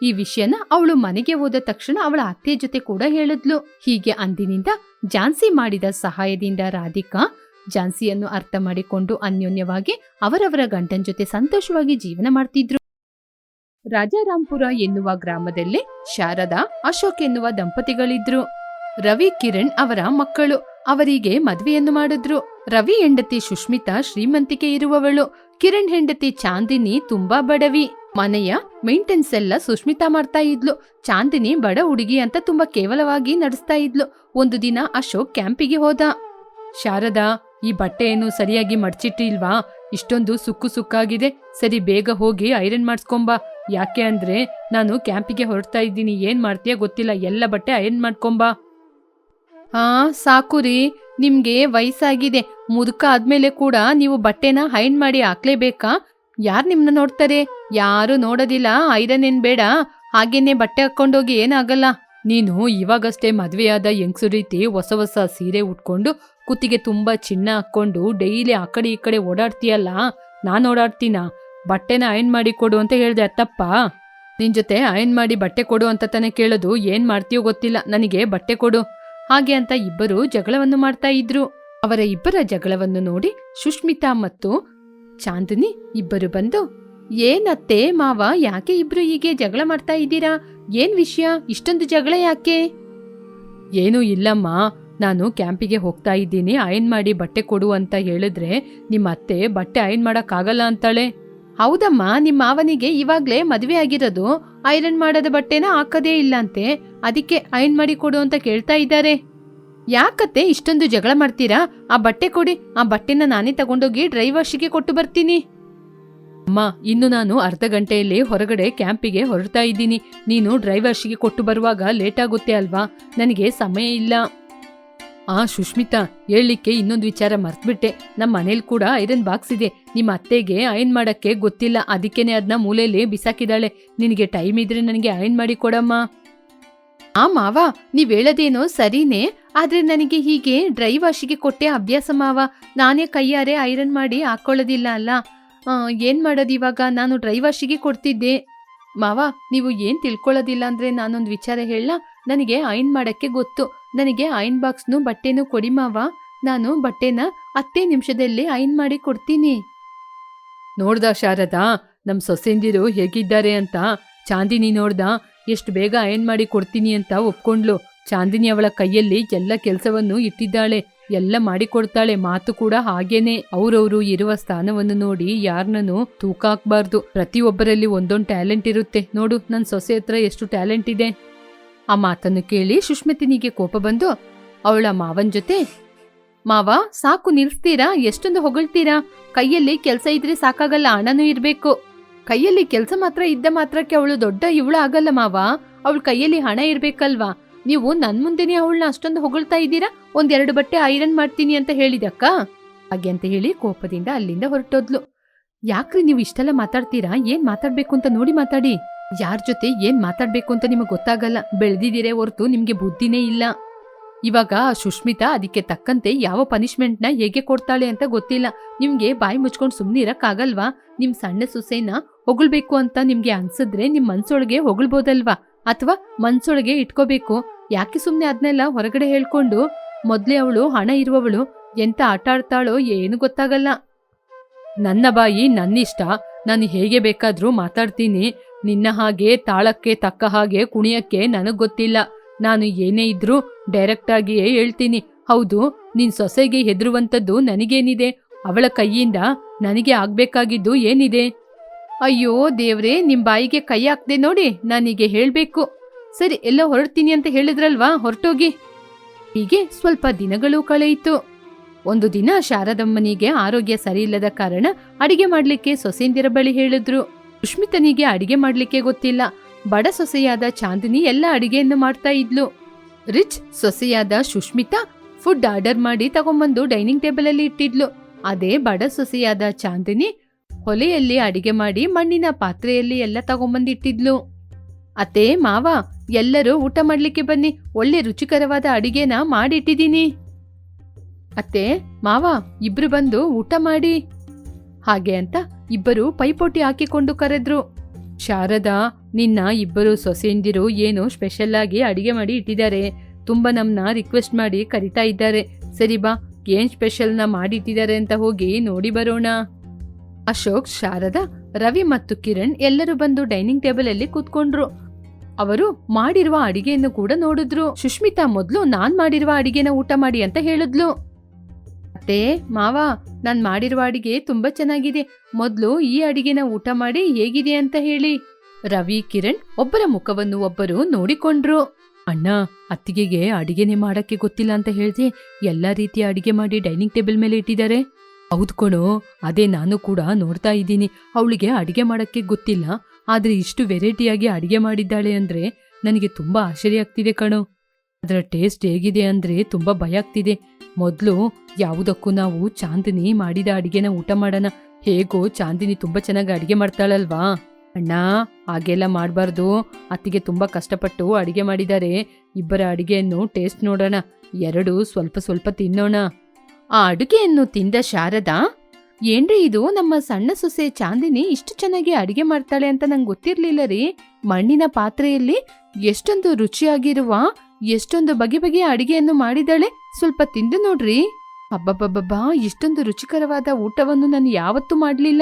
ಈ ವಿಷಯನ ಅವಳು ಮನೆಗೆ ಹೋದ ತಕ್ಷಣ ಅವಳ ಅತ್ತೆ ಜೊತೆ ಕೂಡ ಹೇಳಿದ್ಲು. ಹೀಗೆ ಅಂದಿನಿಂದ ಜಾನ್ಸಿ ಮಾಡಿದ ಸಹಾಯದಿಂದ ರಾಧಿಕಾ ಜಾನ್ಸಿಯನ್ನು ಅರ್ಥ ಮಾಡಿಕೊಂಡು ಅನ್ಯೋನ್ಯವಾಗಿ ಅವರವರ ಗಂಡನ ಜೊತೆ ಸಂತೋಷವಾಗಿ ಜೀವನ ಮಾಡ್ತಿದ್ರು. ರಾಜಾರಾಂಪುರ ಎನ್ನುವ ಗ್ರಾಮದಲ್ಲಿ ಶಾರದಾ, ಅಶೋಕ್ ಎನ್ನುವ ದಂಪತಿಗಳಿದ್ರು. ರವಿ ಕಿರಣ್ ಅವರ ಮಕ್ಕಳು. ಅವರಿಗೆ ಮದುವೆಯನ್ನು ಮಾಡಿದ್ರು. ರವಿ ಹೆಂಡತಿ ಸುಷ್ಮಿತಾ ಶ್ರೀಮಂತಿಕೆ ಇರುವವಳು. ಕಿರಣ್ ಹೆಂಡತಿ ಚಾಂದಿನಿ ತುಂಬಾ ಬಡವಿ. ಮನೆಯ ಮೇಂಟೆನ್ಸ್ ಎಲ್ಲ ಸುಷ್ಮಿತಾ ಮಾಡ್ತಾ ಇದ್ಲು. ಚಾಂದಿನಿ ಬಡ ಹುಡುಗಿ ಅಂತ ತುಂಬಾ ಕೇವಲವಾಗಿ ನಡೆಸ್ತಾ ಇದ್ಲು. ಒಂದು ದಿನ ಅಶೋಕ್ ಕ್ಯಾಂಪಿಗೆ ಹೋದ. ಶಾರದಾ ಈ ಬಟ್ಟೆ ಏನು ಸರಿಯಾಗಿ ಮಡಚಿಟ್ಟಿಲ್ವಾ? ಇಷ್ಟೊಂದು ಸುಕ್ಕು ಸುಕ್ಕಾಗಿದೆ. ಸರಿ, ಬೇಗ ಹೋಗಿ ಐರನ್ ಮಾಡಿಸ್ಕೊಂಬಾ. ಯಾಕೆ ಅಂದ್ರೆ ನಾನು ಕ್ಯಾಂಪಿಗೆ ಹೊರಡ್ತಾ ಇದ್ದೀನಿ. ಏನ್ ಮಾಡ್ತೀಯ ಗೊತ್ತಿಲ್ಲ. ಎಲ್ಲ ಬಟ್ಟೆ ಐರನ್ ಮಾಡ್ಕೊಂಬಾ. ಹಾ ಸಾಕು ರೀ. ನಿಮ್ಗೆ ವಯಸ್ಸಾಗಿದೆ. ಮುದುಕ ಆದ್ಮೇಲೆ ಕೂಡ ನೀವು ಬಟ್ಟೆನ ಹೈನ್ ಮಾಡಿ ಹಾಕ್ಲೇಬೇಕಾ? ಯಾರ್ ನಿಮ್ನ ನೋಡ್ತಾರೆ? ಯಾರು ನೋಡೋದಿಲ್ಲ. ಐರನ್ ಏನ್ ಬೇಡ. ಹಾಗೇನೆ ಬಟ್ಟೆ ಹಾಕೊಂಡೋಗಿ ಏನಾಗಲ್ಲ. ನೀನು ಇವಾಗಷ್ಟೇ ಮದ್ವೆಯಾದ ಯಂಗ್ಸು ರೀತಿ ಹೊಸ ಹೊಸ ಸೀರೆ ಉಟ್ಕೊಂಡು ಕುತ್ತಿಗೆ ತುಂಬಾ ಚಿನ್ನ ಹಾಕೊಂಡು ಡೈಲಿ ಆ ಕಡೆ ಈ ಕಡೆ ಓಡಾಡ್ತೀಯಲ್ಲ, ನಾನ್ ಓಡಾಡ್ತೀನ? ಬಟ್ಟೆನ ಅಯನ್ ಮಾಡಿ ಕೊಡು ಅಂತ ಹೇಳ್ದೆ, ಅತ್ತಪ್ಪ. ನಿನ್ ಜೊತೆ ಅಯನ್ ಮಾಡಿ ಬಟ್ಟೆ ಕೊಡು ಅಂತ ತಾನೇ ಕೇಳೋದು, ಏನ್ ಮಾಡ್ತೀಯೋ ಗೊತ್ತಿಲ್ಲ, ನನಗೆ ಬಟ್ಟೆ ಕೊಡು. ಹಾಗೆ ಅಂತ ಇಬ್ಬರು ಜಗಳವನ್ನು ಮಾಡ್ತಾ ಇದ್ರು. ಅವರ ಇಬ್ಬರ ಜಗಳವನ್ನು ನೋಡಿ ಸುಷ್ಮಿತಾ ಮತ್ತು ಚಾಂದಿನಿ ಇಬ್ಬರು ಬಂದು ಏನತ್ತೆ ಮಾವ, ಯಾಕೆ ಇಬ್ರು ಹೀಗೆ ಜಗಳ ಮಾಡ್ತಾ ಇದ್ದೀರಾ? ಏನ್ ವಿಷಯ? ಇಷ್ಟೊಂದು ಜಗಳ ಯಾಕೆ? ಏನೂ ಇಲ್ಲಮ್ಮ. ನಾನು ಕ್ಯಾಂಪಿಗೆ ಹೋಗ್ತಾ ಇದ್ದೀನಿ ಅಯನ್ ಮಾಡಿ ಬಟ್ಟೆ ಕೊಡು ಅಂತ ಹೇಳಿದ್ರೆ ನಿಮ್ಮ ಅತ್ತೆ ಬಟ್ಟೆ ಅಯನ್ ಮಾಡೋಕ್ಕಾಗಲ್ಲ ಅಂತಾಳೆ. ಹೌದಮ್ಮ, ನಿಮ್ಮ ಮಾವನಿಗೆ ಇವಾಗ್ಲೇ ಮದುವೆ ಆಗಿರೋದು, ಐರನ್ ಮಾಡದ ಬಟ್ಟೆನ ಹಾಕದೇ ಇಲ್ಲಂತೆ ಅದಕ್ಕೆ ಅಯನ್ ಮಾಡಿ ಕೊಡು ಅಂತ ಕೇಳ್ತಾ ಇದ್ದಾರೆ. ಯಾಕತ್ತೆ ಇಷ್ಟೊಂದು ಜಗಳ ಮಾಡ್ತೀರಾ? ಆ ಬಟ್ಟೆ ಕೊಡಿ, ಆ ಬಟ್ಟೆನ ನಾನೇ ತಗೊಂಡೋಗಿ ಡ್ರೈವರ್ಸ್ಗೆ ಕೊಟ್ಟು ಬರ್ತೀನಿ. ಅಮ್ಮ, ಇನ್ನು ನಾನು ಅರ್ಧ ಗಂಟೆಯಲ್ಲಿ ಹೊರಗಡೆ ಕ್ಯಾಂಪಿಗೆ ಹೊರಡ್ತಾ ಇದ್ದೀನಿ. ನೀನು ಡ್ರೈವರ್ಸ್ಗೆ ಕೊಟ್ಟು ಬರುವಾಗ ಲೇಟ್ ಆಗುತ್ತೆ ಅಲ್ವಾ? ನನಗೆ ಸಮಯ ಇಲ್ಲ. ಆ ಸುಷ್ಮಿತಾ ಹೇಳಲಿಕ್ಕೆ ಇನ್ನೊಂದು ವಿಚಾರ ಮರ್ತ್ಬಿಟ್ಟೆ. ನಮ್ಮ ಮನೇಲಿ ಕೂಡ ಐರನ್ ಬಾಕ್ಸ್ ಇದೆ. ನಿಮ್ಮ ಅತ್ತೆಗೆ ಅಯನ್ ಮಾಡಕ್ಕೆ ಗೊತ್ತಿಲ್ಲ. ಅದಕ್ಕೇನೆ ಅದನ್ನ ಮೂಲೆಯಲ್ಲಿ ಬಿಸಾಕಿದಾಳೆ. ನಿನಗೆ ಟೈಮ್ ಇದ್ರೆ ನನಗೆ ಅಯನ್ ಮಾಡಿ ಕೊಡಮ್ಮ. ಆ ಮಾವ, ನೀವ್ ಹೇಳೋದೇನೋ ಸರಿನೇ. ಆದ್ರೆ ನನಗೆ ಹೀಗೆ ಡ್ರೈ ವಾಶಿಗೆ ಕೊಟ್ಟೆ ಅಭ್ಯಾಸ ಮಾವ. ನಾನೇ ಕೈಯಾರೆ ಐರನ್ ಮಾಡಿ ಹಾಕೊಳ್ಳೋದಿಲ್ಲ ಅಲ್ಲ. ಏನ್ ಮಾಡೋದು ಇವಾಗ? ನಾನು ಡ್ರೈ ವಾಶಿಗೆ ಕೊಡ್ತಿದ್ದೆ. ಮಾವ, ನೀವು ಏನ್ ತಿಳ್ಕೊಳ್ಳೋದಿಲ್ಲ ಅಂದ್ರೆ ನಾನೊಂದು ವಿಚಾರ ಹೇಳ ನನಗೆ ಐನ್ ಮಾಡಕ್ಕೆ ಗೊತ್ತು. ನನಗೆ ಐನ್ ಬಾಕ್ಸ್ನು ಬಟ್ಟೆನೂ ಕೊಡಿ ಮಾವ. ನಾನು ಬಟ್ಟೆನ ಹತ್ತೇ ನಿಮಿಷದಲ್ಲಿ ಐನ್ ಮಾಡಿ ಕೊಡ್ತೀನಿ. ನೋಡ್ದ ಶಾರದಾ ನಮ್ಮ ಸೊಸೆಂದಿರು ಹೇಗಿದ್ದಾರೆ ಅಂತ? ಚಾಂದಿನಿ ನೋಡ್ದ, ಎಷ್ಟು ಬೇಗ ಐನ್ ಮಾಡಿ ಕೊಡ್ತೀನಿ ಅಂತ ಒಪ್ಕೊಂಡ್ಲು. ಚಾಂದಿನಿ ಅವಳ ಕೈಯಲ್ಲಿ ಎಲ್ಲ ಕೆಲಸವನ್ನು ಇಟ್ಟಿದ್ದಾಳೆ, ಎಲ್ಲ ಮಾಡಿಕೊಡ್ತಾಳೆ ಮಾತು ಕೂಡ ಹಾಗೇನೆ. ಅವ್ರವ್ರು ಇರುವ ಸ್ಥಾನವನ್ನು ನೋಡಿ ಯಾರನ್ನೂ ತೂಕ ಹಾಕ್ಬಾರ್ದು. ಪ್ರತಿಯೊಬ್ಬರಲ್ಲಿ ಒಂದೊಂದು ಟ್ಯಾಲೆಂಟ್ ಇರುತ್ತೆ. ನೋಡು ನನ್ನ ಸೊಸೆ ಹತ್ರ ಎಷ್ಟು ಟ್ಯಾಲೆಂಟ್ ಇದೆ. ಆ ಮಾತನ್ನು ಕೇಳಿ ಸುಷ್ಮಿತಿನಿಗೆ ಕೋಪ ಬಂದು, ಅವಳ ಮಾವನ್ ಜೊತೆ? ಮಾವ, ಸಾಕು ನಿಲ್ಸ್ತೀರಾ? ಎಷ್ಟೊಂದು ಹೊಗಳ್ತೀರಾ? ಕೈಯಲ್ಲಿ ಕೆಲಸ ಇದ್ರೆ ಸಾಕಾಗಲ್ಲ, ಹಣನೂ ಇರ್ಬೇಕು. ಕೈಯಲ್ಲಿ ಕೆಲಸ ಮಾತ್ರ ಇದ್ದ ಮಾತ್ರಕ್ಕೆ ಅವಳು ದೊಡ್ಡ ಇವಳು ಆಗಲ್ಲ ಮಾವ. ಅವಳ ಕೈಯಲ್ಲಿ ಹಣ ಇರ್ಬೇಕಲ್ವಾ? ನೀವು ನನ್ ಮುಂದೆನೇ ಅವಳನ್ನ ಅಷ್ಟೊಂದು ಹೊಗಳ್ತಾ ಇದ್ದೀರಾ? ಒಂದೆರಡು ಬಟ್ಟೆ ಐರನ್ ಮಾಡ್ತೀನಿ ಅಂತ ಹೇಳಿದಕ್ಕ? ಹಾಗೆ ಅಂತ ಹೇಳಿ ಕೋಪದಿಂದ ಅಲ್ಲಿಂದ ಹೊರಟೋದ್ಲು. ಯಾಕ್ರಿ ನೀವು ಇಷ್ಟೆಲ್ಲ ಮಾತಾಡ್ತೀರಾ? ಏನ್ ಮಾತಾಡ್ಬೇಕು ಅಂತ ನೋಡಿ ಮಾತಾಡಿ. ಯಾರ್ ಜೊತೆ ಏನ್ ಮಾತಾಡ್ಬೇಕು ಅಂತ ನಿಮಗೆ ಗೊತ್ತಾಗಲ್ಲ. ಬೆಳೆದಿದ್ದೀರೇ ಹೊರತು ನಿಮ್ಗೆ ಬುದ್ಧಿನೇ ಇಲ್ಲ. ಇವಾಗ ಸುಷ್ಮಿತಾ ಅದಕ್ಕೆ ತಕ್ಕಂತೆ ಯಾವ ಪನಿಷ್ಮೆಂಟ್ನ ಹೇಗೆ ಕೊಡ್ತಾಳೆ ಅಂತ ಗೊತ್ತಿಲ್ಲ. ನಿಮ್ಗೆ ಬಾಯಿ ಮುಚ್ಕೊಂಡು ಸುಮ್ಮನೆ ಇರಕ್ಕಾಗಲ್ವಾ? ನಿಮ್ ಸಣ್ಣ ಸೊಸೆನ ಹೊಗಳ್ಬೇಕು ಅಂತ ನಿಮ್ಗೆ ಅನ್ಸಿದ್ರೆ ನಿಮ್ ಮನ್ಸೊಳಗೆ ಹೊಗಳ್ಬೋದಲ್ವಾ? ಅಥವಾ ಮನ್ಸೊಳಗೆ ಇಟ್ಕೋಬೇಕು. ಯಾಕೆ ಸುಮ್ಮನೆ ಅದನ್ನೆಲ್ಲ ಹೊರಗಡೆ ಹೇಳ್ಕೊಂಡು ಮೊದ್ಲೇ ಅವಳು ಹಣ ಇರುವವಳು, ಎಂತ ಆಟ ಆಡ್ತಾಳೋ ಏನು ಗೊತ್ತಾಗಲ್ಲ. ನನ್ನ ಬಾಯಿ ನನ್ನಿಷ್ಟ. ನಾನು ಹೇಗೆ ಬೇಕಾದ್ರೂ ಮಾತಾಡ್ತೀನಿ. ನಿನ್ನ ಹಾಗೆ ತಾಳಕ್ಕೆ ತಕ್ಕ ಹಾಗೆ ಕುಣಿಯಕ್ಕೆ ನನಗ್ ಗೊತ್ತಿಲ್ಲ. ನಾನು ಏನೇ ಇದ್ರೂ ಡೈರೆಕ್ಟ್ ಆಗಿಯೇ ಹೇಳ್ತೀನಿ. ಹೌದು, ನಿನ್ ಸೊಸೆಗೆ ಹೆದರುವಂಥದ್ದು ನನಗೇನಿದೆ. ಅವಳ ಕೈಯಿಂದ ನನಗೆ ಆಗ್ಬೇಕಾಗಿದ್ದು ಏನಿದೆ? ಅಯ್ಯೋ ದೇವ್ರೇ, ನಿಮ್ ಬಾಯಿಗೆ ಕೈ ಹಾಕ್ದೆ ನೋಡಿ ನಾನೀಗ ಹೇಳ್ಬೇಕು. ಸರಿ, ಎಲ್ಲ ಹೊರಡ್ತೀನಿ ಅಂತ ಹೇಳಿದ್ರಲ್ವಾ, ಹೊರಟೋಗಿ. ಹೀಗೆ ಸ್ವಲ್ಪ ದಿನಗಳು ಕಳೆಯಿತು. ಒಂದು ದಿನ ಶಾರದಮ್ಮನಿಗೆ ಆರೋಗ್ಯ ಸರಿಯಿಲ್ಲದ ಕಾರಣ ಅಡಿಗೆ ಮಾಡಲಿಕ್ಕೆ ಸೊಸೆಂದಿರ ಬಳಿ ಹೇಳಿದ್ರು. ಸುಷ್ಮಿತನಿಗೆ ಅಡಿಗೆ ಮಾಡಲಿಕ್ಕೆ ಗೊತ್ತಿಲ್ಲ. ಬಡ ಸೊಸೆಯಾದ ಚಾಂದಿನಿ ಎಲ್ಲ ಅಡಿಗೆಯನ್ನು ಮಾಡ್ತಾ ಇದ್ಲು. ರಿಚ್ ಸೊಸೆಯಾದ ಸುಷ್ಮಿತಾ ಫುಡ್ ಆರ್ಡರ್ ಮಾಡಿ ತಗೊಂಬಂದು ಡೈನಿಂಗ್ ಟೇಬಲ್ ಅಲ್ಲಿ ಇಟ್ಟಿದ್ಲು. ಅದೇ ಬಡ ಸೊಸೆಯಾದ ಚಾಂದಿನಿ ಹೊಲೆಯಲ್ಲಿ ಅಡಿಗೆ ಮಾಡಿ ಮಣ್ಣಿನ ಪಾತ್ರೆಯಲ್ಲಿ ಎಲ್ಲ ತಗೊಂಬಂದಿಟ್ಟಿದ್ಲು. ಅತ್ತೆ, ಮಾವ, ಎಲ್ಲರೂ ಊಟ ಮಾಡ್ಲಿಕ್ಕೆ ಬನ್ನಿ. ಒಳ್ಳೆ ರುಚಿಕರವಾದ ಅಡಿಗೆನ ಮಾಡಿಟ್ಟಿದ್ದೀನಿ. ಅತ್ತೆ, ಮಾವ, ಇಬ್ರು ಬಂದು ಊಟ ಮಾಡಿ. ಹಾಗೆ ಅಂತ ಇಬ್ಬರು ಪೈಪೋಟಿ ಹಾಕಿಕೊಂಡು ಕರೆದ್ರು. ಶಾರದಾ, ನಿನ್ನ ಇಬ್ಬರು ಸೊಸೆಯಂದಿರು ಏನು ಸ್ಪೆಷಲ್ ಆಗಿ ಅಡಿಗೆ ಮಾಡಿ ಇಟ್ಟಿದ್ದಾರೆ. ತುಂಬಾ ನಮ್ಮನ್ನ ರಿಕ್ವೆಸ್ಟ್ ಮಾಡಿ ಕರಿತಾ ಇದ್ದಾರೆ. ಸರಿ ಬಾ, ಏನ್ ಸ್ಪೆಷಲ್ನ ಮಾಡಿಟ್ಟಿದ್ದಾರೆ ಅಂತ ಹೋಗಿ ನೋಡಿ ಬರೋಣ. ಅಶೋಕ್, ಶಾರದಾ, ರವಿ ಮತ್ತು ಕಿರಣ್ ಎಲ್ಲರೂ ಬಂದು ಡೈನಿಂಗ್ ಟೇಬಲ್ ಅಲ್ಲಿ ಕೂತ್ಕೊಂಡ್ರು. ಅವರು ಮಾಡಿರುವ ಅಡಿಗೆಯನ್ನು ಕೂಡ ನೋಡಿದ್ರು. ಸುಷ್ಮಿತಾ ಮೊದಲು ನಾನ್ ಮಾಡಿರುವ ಅಡಿಗೆನ ಊಟ ಮಾಡಿ ಅಂತ ಹೇಳಿದ್ಲು. ಅತ್ತೆ, ಮಾವ, ನಾನ್ ಮಾಡಿರುವ ಅಡಿಗೆ ತುಂಬಾ ಚೆನ್ನಾಗಿದೆ. ಮೊದ್ಲು ಈ ಅಡಿಗೆನ ಊಟ ಮಾಡಿ ಹೇಗಿದೆ ಅಂತ ಹೇಳಿ. ರವಿ, ಕಿರಣ್ ಒಬ್ಬರ ಮುಖವನ್ನು ಒಬ್ಬರು ನೋಡಿಕೊಂಡ್ರು. ಅಣ್ಣ, ಅತ್ತಿಗೆಗೆ ಅಡಿಗೆನೆ ಮಾಡಕ್ಕೆ ಗೊತ್ತಿಲ್ಲ ಅಂತ ಹೇಳ್ದೆ, ಎಲ್ಲಾ ರೀತಿಯ ಅಡಿಗೆ ಮಾಡಿ ಡೈನಿಂಗ್ ಟೇಬಲ್ ಮೇಲೆ ಇಟ್ಟಿದ್ದಾರೆ. ಹೌದು ಕಣೋ, ಅದೇ ನಾನು ಕೂಡ ನೋಡ್ತಾ ಇದ್ದೀನಿ. ಅವಳಿಗೆ ಅಡಿಗೆ ಮಾಡಕ್ಕೆ ಗೊತ್ತಿಲ್ಲ. ಆದ್ರೆ ಇಷ್ಟು ವೆರೈಟಿಯಾಗಿ ಅಡಿಗೆ ಮಾಡಿದ್ದಾಳೆ ಅಂದ್ರೆ ನನಗೆ ತುಂಬಾ ಆಶ್ಚರ್ಯ ಆಗ್ತಿದೆ ಕಣೋ. ಅದರ ಟೇಸ್ಟ್ ಹೇಗಿದೆ ಅಂದ್ರೆ ತುಂಬಾ ಭಯ ಆಗ್ತಿದೆ. ಮೊದಲು ಯಾವುದಕ್ಕೂ ನಾವು ಚಾಂದಿನಿ ಮಾಡಿದ ಅಡಿಗೆನ ಊಟ ಮಾಡೋಣ. ಹೇಗೋ ಚಾಂದಿನಿ ತುಂಬಾ ಚೆನ್ನಾಗಿ ಅಡಿಗೆ ಮಾಡ್ತಾಳಲ್ವಾ? ಅಣ್ಣ, ಹಾಗೆಲ್ಲ ಮಾಡಬಾರ್ದು. ಅತ್ತಿಗೆ ತುಂಬಾ ಕಷ್ಟಪಟ್ಟು ಅಡಿಗೆ ಮಾಡಿದ್ದಾರೆ ಇಬ್ಬರ ಅಡಿಗೆಯನ್ನು ಟೇಸ್ಟ್ ನೋಡೋಣ. ಎರಡು ಸ್ವಲ್ಪ ಸ್ವಲ್ಪ ತಿನ್ನೋಣ. ಆ ಅಡುಗೆಯನ್ನು ತಿಂದ ಶಾರದಾ, ಏನ್ರಿ ಇದು? ನಮ್ಮ ಸಣ್ಣ ಸೊಸೆ ಚಾಂದಿನಿ ಇಷ್ಟು ಚೆನ್ನಾಗಿ ಅಡಿಗೆ ಮಾಡ್ತಾಳೆ ಅಂತ ನಂಗೆ ಗೊತ್ತಿರಲಿಲ್ಲ ರೀ. ಮಣ್ಣಿನ ಪಾತ್ರೆಯಲ್ಲಿ ಎಷ್ಟೊಂದು ರುಚಿಯಾಗಿರುವ ಎಷ್ಟೊಂದು ಬಗೆ ಬಗೆಯ ಅಡಿಗೆಯನ್ನು ಮಾಡಿದಾಳೆ ಸ್ವಲ್ಪ ತಿಂದು ನೋಡ್ರಿ. ಅಬ್ಬಬ್ಬಬ್ಬಾ ಇಷ್ಟೊಂದು ರುಚಿಕರವಾದ ಊಟವನ್ನು ನಾನು ಯಾವತ್ತೂ ಮಾಡಲಿಲ್ಲ.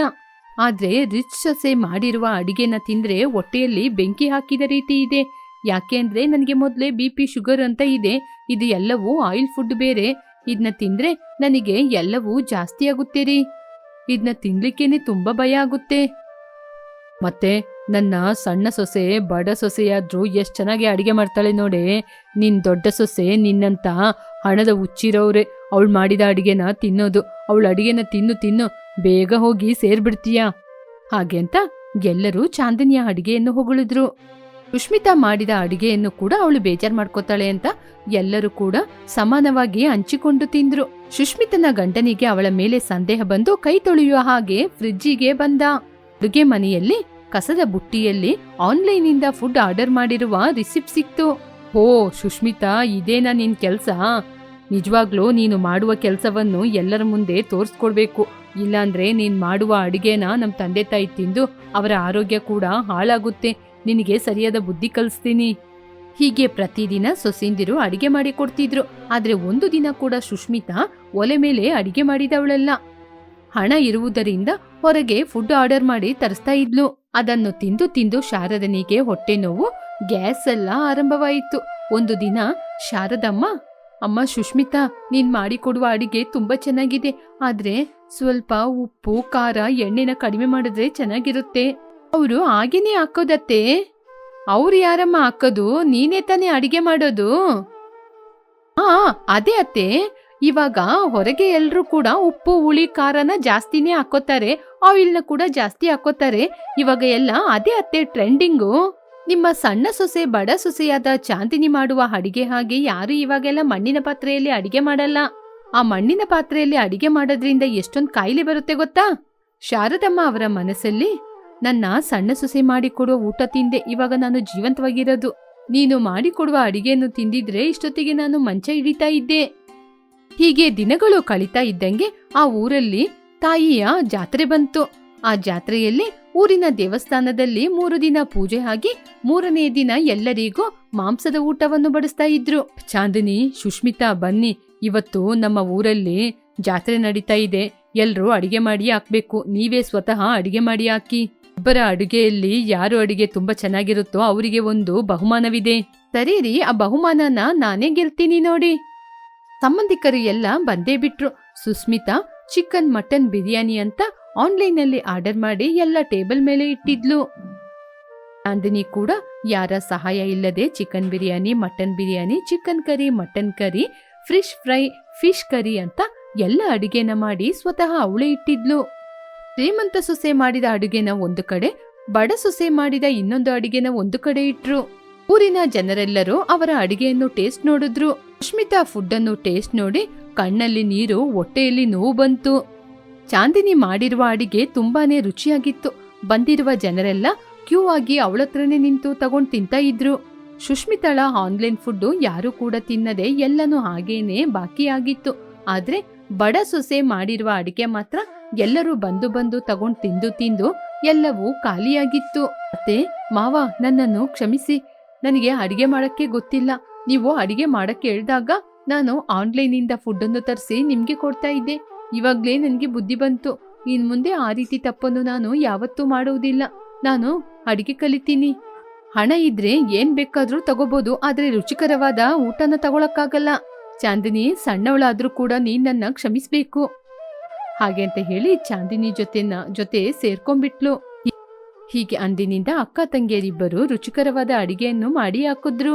ಆದ್ರೆ ರಿಚ್ ಸೊಸೆ ಮಾಡಿರುವ ಅಡಿಗೆನ ತಿಂದ್ರೆ ಹೊಟ್ಟೆಯಲ್ಲಿ ಬೆಂಕಿ ಹಾಕಿದ ರೀತಿ ಇದೆ. ಯಾಕೆ ಅಂದ್ರೆ ನನಗೆ ಮೊದಲೇ ಬಿ ಪಿ ಶುಗರ್ ಅಂತ ಇದೆ. ಇದು ಎಲ್ಲವೂ ಆಯಿಲ್ ಫುಡ್ ಬೇರೆ. ಇದನ್ನ ತಿಂದ್ರೆ ನನಗೆ ಎಲ್ಲವೂ ಜಾಸ್ತಿ ಆಗುತ್ತೆ ರೀ. ಇದನ್ನ ತಿನ್ಲಿಕ್ಕೇನೆ ತುಂಬಾ ಭಯ ಆಗುತ್ತೆ. ಮತ್ತೆ ನನ್ನ ಸಣ್ಣ ಸೊಸೆ, ಬಡ ಸೊಸೆಯಾದ್ರೂ ಎಷ್ಟು ಚೆನ್ನಾಗಿ ಅಡುಗೆ ಮಾಡ್ತಾಳೆ ನೋಡಿ. ನಿನ್ ದೊಡ್ಡ ಸೊಸೆ ನಿನ್ನಂತ ಹಣದ ಹುಚ್ಚಿರೋವ್ರೆ ಅವಳು ಮಾಡಿದ ಅಡಿಗೆನ ತಿನ್ನೋದು. ಅವಳ ಅಡುಗೆನ ತಿನ್ನು ತಿನ್ನು. ಬೇಗ ಹೋಗಿ ಸೇರ್ಬಿಡ್ತೀಯ? ಹಾಗೆ ಅಂತ ಎಲ್ಲರೂ ಚಾಂದಿನಿಯ ಅಡಿಗೆಯನ್ನು ಹೊಗಳಿದ್ರು. ಸುಷ್ಮಿತಾ ಮಾಡಿದ ಅಡಿಗೆಯನ್ನು ಕೂಡ ಅವಳು ಬೇಜಾರ್ ಮಾಡ್ಕೋತಾಳೆ ಅಂತ ಎಲ್ಲರೂ ಕೂಡ ಸಮಾನವಾಗಿ ಹಂಚಿಕೊಂಡು ತಿಂದ್ರು. ಸುಷ್ಮಿತನ ಗಂಡನಿಗೆ ಅವಳ ಮೇಲೆ ಸಂದೇಹ ಬಂದು ಕೈ ತೊಳೆಯುವ ಹಾಗೆ ಫ್ರಿಜ್ಜಿಗೆ ಬಂದ. ಅಡುಗೆ ಮನೆಯಲ್ಲಿ ಕಸದ ಬುಟ್ಟಿಯಲ್ಲಿ ಆನ್ಲೈನಿಂದ ಫುಡ್ ಆರ್ಡರ್ ಮಾಡಿರುವ ರಿಸಿಪ್ಟ್ ಸಿಕ್ತು. ಓ ಸುಷ್ಮಿತಾ ಇದೇನಾ ನಿನ್ ಕೆಲ್ಸ? ನಿಜವಾಗ್ಲೂ ನೀನು ಮಾಡುವ ಕೆಲಸವನ್ನು ಎಲ್ಲರ ಮುಂದೆ ತೋರಿಸ್ಕೊಡ್ಬೇಕು. ಇಲ್ಲಾಂದ್ರೆ ನೀನ್ ಮಾಡುವ ಅಡುಗೆನ ನಮ್ ತಂದೆ ತಾಯಿ ತಿಂದು ಅವರ ಆರೋಗ್ಯ ಕೂಡ ಹಾಳಾಗುತ್ತೆ. ನಿನಗೆ ಸರಿಯಾದ ಬುದ್ಧಿ ಕಲಿಸ್ತೀನಿ. ಹೀಗೆ ಪ್ರತಿದಿನ ಸೊಸಿಂದಿರು ಅಡಿಗೆ ಮಾಡಿ ಕೊಡ್ತಿದ್ರು. ಆದ್ರೆ ಒಂದು ದಿನ ಕೂಡ ಸುಷ್ಮಿತಾ ಒಲೆ ಮೇಲೆ ಅಡಿಗೆ ಮಾಡಿದವಳಲ್ಲ. ಹಣ ಇರುವುದರಿಂದ ಹೊರಗೆ ಫುಡ್ ಆರ್ಡರ್ ಮಾಡಿ ತರಿಸ್ತಾ ಇದ್ಲು. ಅದನ್ನು ತಿಂದು ತಿಂದು ಶಾರದನಿಗೆ ಹೊಟ್ಟೆ ನೋವು, ಗ್ಯಾಸ್ ಎಲ್ಲ ಆರಂಭವಾಯಿತು. ಒಂದು ದಿನ ಶಾರದಮ್ಮ, ಅಮ್ಮ ಸುಷ್ಮಿತಾ ನೀನ್ ಮಾಡಿಕೊಡುವ ಅಡಿಗೆ ತುಂಬಾ ಚೆನ್ನಾಗಿದೆ. ಆದ್ರೆ ಸ್ವಲ್ಪ ಉಪ್ಪು, ಖಾರ, ಎಣ್ಣೆನ ಕಡಿಮೆ ಮಾಡಿದ್ರೆ ಚೆನ್ನಾಗಿರುತ್ತೆ. ಅವರು ಹಾಗೇನೆ ಹಾಕೋದತ್ತೆ? ಅವ್ರು ಯಾರಮ್ಮ ಹಾಕೋದು? ನೀನೇ ತಾನೇ ಅಡಿಗೆ ಮಾಡೋದು? ಹಾ ಅದೇ ಅತ್ತೆ. ಇವಾಗ ಹೊರಗೆ ಎಲ್ಲರೂ ಕೂಡ ಉಪ್ಪು, ಹುಳಿ, ಖಾರನ ಜಾಸ್ತಿನೇ ಹಾಕೋತಾರೆ. ಆಯಿಲ್ನ ಕೂಡ ಜಾಸ್ತಿ ಹಾಕೋತಾರೆ. ಇವಾಗ ಎಲ್ಲ ಅದೇ ಅತ್ತೆ ಟ್ರೆಂಡಿಂಗು ನಿಮ್ಮ ಸಣ್ಣ ಸೊಸೆ, ಬಡ ಸೊಸೆಯಾದ ಚಾಂದಿನಿ ಮಾಡುವ ಅಡಿಗೆ ಹಾಗೆ ಯಾರು ಇವಾಗೆಲ್ಲ ಮಣ್ಣಿನ ಪಾತ್ರೆಯಲ್ಲಿ ಅಡಿಗೆ ಮಾಡಲ್ಲ. ಆ ಮಣ್ಣಿನ ಪಾತ್ರೆಯಲ್ಲಿ ಅಡಿಗೆ ಮಾಡೋದ್ರಿಂದ ಎಷ್ಟೊಂದು ಕಾಯಿಲೆ ಬರುತ್ತೆ ಗೊತ್ತಾ? ಶಾರದಮ್ಮ ಅವರ ಮನಸ್ಸಲ್ಲಿ ನನ್ನ ಸಣ್ಣ ಸೊಸೆ ಮಾಡಿಕೊಡುವ ಊಟ ತಿಂದೆ ಇವಾಗ ನಾನು ಜೀವಂತವಾಗಿರೋದು. ನೀನು ಮಾಡಿಕೊಡುವ ಅಡಿಗೆಯನ್ನು ತಿಂದಿದ್ರೆ ಇಷ್ಟೊತ್ತಿಗೆ ನಾನು ಮಂಚ ಹಿಡಿತಾ ಇದ್ದೆ. ಹೀಗೆ ದಿನಗಳು ಕಳೀತಾ ಇದ್ದಂಗೆ ಆ ಊರಲ್ಲಿ ತಾಯಿಯ ಜಾತ್ರೆ ಬಂತು. ಆ ಜಾತ್ರೆಯಲ್ಲಿ ಊರಿನ ದೇವಸ್ಥಾನದಲ್ಲಿ ಮೂರು ದಿನ ಪೂಜೆ ಆಗಿ ಮೂರನೇ ದಿನ ಎಲ್ಲರಿಗೂ ಮಾಂಸದ ಊಟವನ್ನು ಬಡಿಸ್ತಾ ಇದ್ರು. ಚಾಂದಿನಿ, ಸುಷ್ಮಿತಾ, ಬನ್ನಿ, ಇವತ್ತು ನಮ್ಮ ಊರಲ್ಲಿ ಜಾತ್ರೆ ನಡೀತಾ ಇದೆ. ಎಲ್ರೂ ಅಡಿಗೆ ಮಾಡಿ ಹಾಕ್ಬೇಕು. ನೀವೇ ಸ್ವತಃ ಅಡಿಗೆ ಮಾಡಿ ಹಾಕಿ. ಇಬ್ಬರ ಅಡುಗೆಯಲ್ಲಿ ಯಾರು ಅಡುಗೆ ತುಂಬಾ ಚೆನ್ನಾಗಿರುತ್ತೋ ಅವರಿಗೆ ಒಂದು ಬಹುಮಾನವಿದೆ. ಸರಿ ರೀ, ಆ ಬಹುಮಾನನ ನಾನೇ ಗೆಲ್ತೀನಿ ನೋಡಿ. ಸಂಬಂಧಿಕರು ಎಲ್ಲ ಬಂದೇ ಬಿಟ್ರು. ಸುಸ್ಮಿತಾ, ಚಿಕನ್ ಮಟನ್ ಬಿರಿಯಾನಿ ಅಂತ ಆನ್ಲೈನಲ್ಲಿ ಆರ್ಡರ್ ಮಾಡಿ ಎಲ್ಲ ಟೇಬಲ್ ಮೇಲೆ ಇಟ್ಟಿದ್ಲು. ನಂದಿನಿ ಕೂಡ, ಯಾರ ಸಹಾಯ ಇಲ್ಲದೆ chicken biryani, mutton biryani, chicken curry, mutton curry fish fry, fish curry ಅಂತ ಎಲ್ಲ ಅಡಿಗೆನ ಮಾಡಿ ಸ್ವತಃ ಅವಳೇ ಇಟ್ಟಿದ್ಲು. ಶ್ರೀಮಂತ ಸೊಸೆ ಮಾಡಿದ ಅಡುಗೆನ ಒಂದು ಕಡೆ, ಬಡ ಸೊಸೆ ಮಾಡಿದ ಇನ್ನೊಂದು ಅಡಿಗೆನ ಒಂದು ಕಡೆ ಇಟ್ರು. ಊರಿನ ಜನರೆಲ್ಲರೂ ಅವರ ಅಡಿಗೆಯನ್ನು ಟೇಸ್ಟ್ ನೋಡಿದ್ರು. ಸುಷ್ಮಿತಾ ಫುಡ್ ಅನ್ನು ಟೇಸ್ಟ್ ನೋಡಿ ಕಣ್ಣಲ್ಲಿ ನೀರು, ಹೊಟ್ಟೆಯಲ್ಲಿ ನೋವು ಬಂತು. ಚಾಂದಿನಿ ಮಾಡಿರುವ ಅಡಿಗೆ ತುಂಬಾನೇ ರುಚಿಯಾಗಿತ್ತು. ಬಂದಿರುವ ಜನರೆಲ್ಲ ಕ್ಯೂ ಆಗಿ ಅವಳತ್ರನೇ ನಿಂತು ತಗೊಂಡ್ ತಿಂತಾ ಇದ್ರು. ಸುಷ್ಮಿತಾಳ ಆನ್ಲೈನ್ ಫುಡ್ ಯಾರು ಕೂಡ ತಿನ್ನದೆ ಎಲ್ಲನೂ ಹಾಗೇನೆ ಬಾಕಿಯಾಗಿತ್ತು. ಆದ್ರೆ ಬಡ ಸೊಸೆ ಮಾಡಿರುವ ಅಡಿಗೆ ಮಾತ್ರ ಎಲ್ಲರೂ ಬಂದು ಬಂದು ತಗೊಂಡ್ ತಿಂದು ತಿಂದು ಎಲ್ಲವೂ ಖಾಲಿಯಾಗಿತ್ತು. ಅತ್ತೆ, ಮಾವ, ನನ್ನನ್ನು ಕ್ಷಮಿಸಿ. ನನಗೆ ಅಡಿಗೆ ಮಾಡಕ್ಕೆ ಗೊತ್ತಿಲ್ಲ. ನೀವು ಅಡಿಗೆ ಮಾಡಕ್ಕೆ ಹೇಳ್ದಾಗ ನಾನು ಆನ್ಲೈನಿಂದ ಫುಡ್ ಅನ್ನು ತರಿಸಿ ನಿಮ್ಗೆ ಕೊಡ್ತಾ ಇದ್ದೆ. ಇವಾಗ್ಲೇ ನನಗೆ ಬುದ್ಧಿ ಬಂತು. ಇನ್ ಮುಂದೆ ಆ ರೀತಿ ತಪ್ಪನ್ನು ನಾನು ಯಾವತ್ತೂ ಮಾಡುವುದಿಲ್ಲ ನಾನು ಅಡಿಗೆ ಕಲಿತೀನಿ. ಹಣ ಇದ್ರೆ ಏನ್ ಬೇಕಾದ್ರೂ ತಗೋಬಹುದು ಆದ್ರೆ ರುಚಿಕರವಾದ ಊಟನ ತಗೊಳಕ್ಕಾಗಲ್ಲ. ಚಾಂದಿನಿ ಸಣ್ಣವಳಾದ್ರೂ ಕೂಡ ನೀನ್ ನನ್ನ ಕ್ಷಮಿಸ್ಬೇಕು. ಹಾಗೆ ಅಂತ ಹೇಳಿ ಚಾಂದಿನಿ ಜೊತೆನ, ಜೊತೆ ಸೇರ್ಕೊಂಡ್ಬಿಟ್ಲು. ಹೀಗೆ ಅಂದಿನಿಂದ ಅಕ್ಕ ತಂಗಿಯರಿಬ್ಬರು ರುಚಿಕರವಾದ ಅಡಿಗೆಯನ್ನು ಮಾಡಿ ಹಾಕಿದ್ರು.